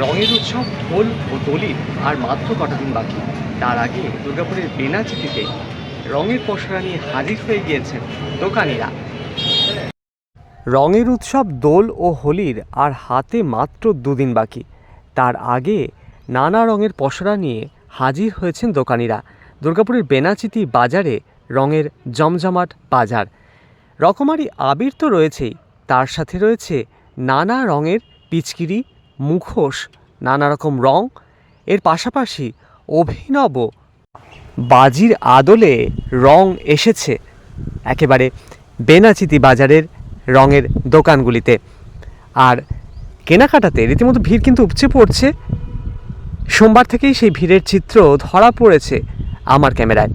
রঙের উৎসব, ঢোল ও দলির আর মাত্র কটা দিন বাকি। তার আগে দুর্গাপুরের বেনাচিতিতে রঙের পসরা নিয়ে হাজির হয়ে গিয়েছেন দোকানিরা। রঙের উৎসব, দোল ও হোলির আর হাতে মাত্র দুদিন বাকি। তার আগে নানা রঙের পসরা নিয়ে হাজির হয়েছেন দোকানিরা। দুর্গাপুরের বেনাচিতি বাজারে রঙের জমজমাট বাজার। রকমারি আবির তো রয়েছেই, তার সাথে রয়েছে নানা রঙের পিচকিরি মুখোশ নানা রকম রং, এর পাশাপাশি অভিনব বাজির আদলে রং এসেছে একেবারে বেনাচিতি বাজারের রঙের দোকানগুলিতে। আর কেনাকাটাতে রীতিমতো ভিড় কিন্তু উপচে পড়ছে। সোমবার থেকেই সেই ভিড়ের চিত্র ধরা পড়েছে আমার ক্যামেরায়।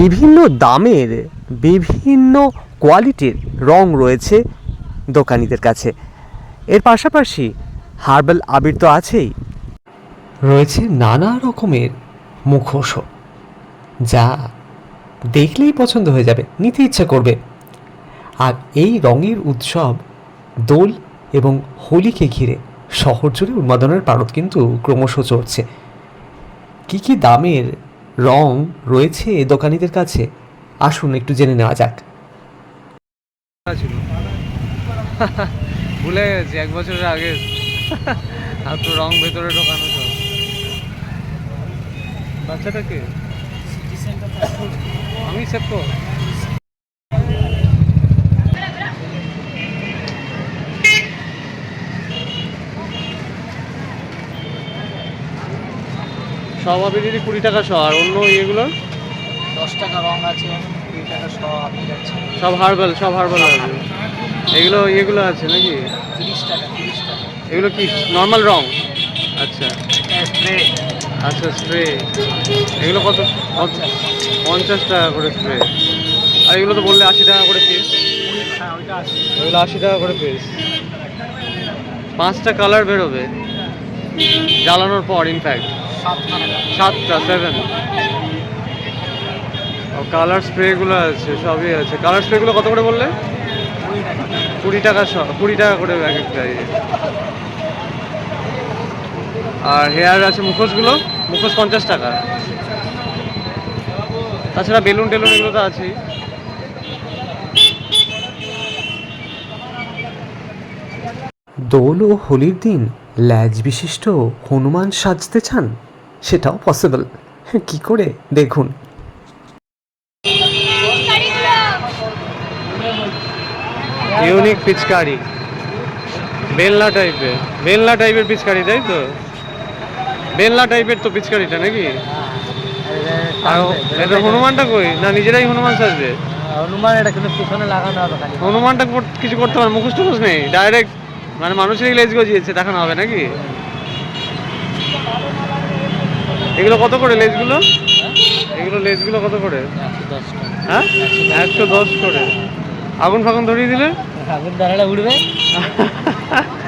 বিভিন্ন দামের, বিভিন্ন কোয়ালিটির রং রয়েছে দোকানিদের কাছে। এর পাশাপাশি হার্বাল আবির তো আছেই। রয়েছে নানা রকমের মুখোশও যা দেখলেই পছন্দ হয়ে যাবে নিতে ইচ্ছা করবে। আর এই রঙের উৎসব দোল এবং হোলিকে ঘিরে শহর জুড়ে উন্মাদনের পারদ কিন্তু ক্রমশ চড়ছে। কী কী দামের রং রয়েছে দোকানিদের কাছে আসুন একটু জেনে নেওয়া যাক। ভুলে গেছি এক বছরের আগে। আর তো রং ভেতরে ঢোকানো সব। বাচ্চাটাকে আমি সেভ কর সব আবিরেরই কুড়ি টাকা শ আর অন্য ইয়েগুলো? দশ টাকা রং আছে কুড়ি টাকা শ সব হার্বাল সব হার্বাল আছে এগুলো ইয়েগুলো আছে নাকি? এগুলো কি নর্মাল রং? আচ্ছা। আচ্ছা স্প্রে এগুলো কত? পঞ্চাশ। টাকা করে স্প্রে আর এগুলো তো বললে আশি টাকা করে পিস হ্যাঁ এগুলো আশি টাকা করে পিস পাঁচটা কালার বেরোবে। জ্বালানোর পর ইনফ্যাক্ট সাতটা। সেভেন কালার স্প্রেগুলো আছে সবই আছে। কালার স্প্রেগুলো কত করে বললে? কুড়ি টাকা কুড়ি টাকা করে এক একটা ইয়ে। আর হেয়ার আছে মুখোশগুলো, মুখোশ পঞ্চাশ টাকা। তাছাড়া বেলুন টেলুন এগুলো তো আছেই। দোল ও হোলির দিন ল্যাজ বিশিষ্ট হনুমান সাজতে চান? সেটাও পসিবল কি করে? দেখুন। ইউনিক পিচকারি। বেলনা টাইপের বেলনা টাইপের পিচকারি তাই তো? বেলনা টাইপের তো পিচকারিটা নাকি? আর এটা হনুমানটা কই? না নিজেরাই হনুমান সাজবে? হনুমান এটা কিন্তু পিছনে লাগানো হবে খালি। হনুমানটা কিছু করতে পারে মুখোশ টুখোশ নেই। ডাইরেক্ট মানে মানুষেরই লেজ গজিয়েছে দেখানো হবে নাকি? এগুলো কত করে লেজগুলো? এগুলো লেজগুলো কত করে। হ্যাঁ? একশো দশ করে। আগুন ফাগুন ধরিয়ে দিলে? அங்கே விடுவேன்.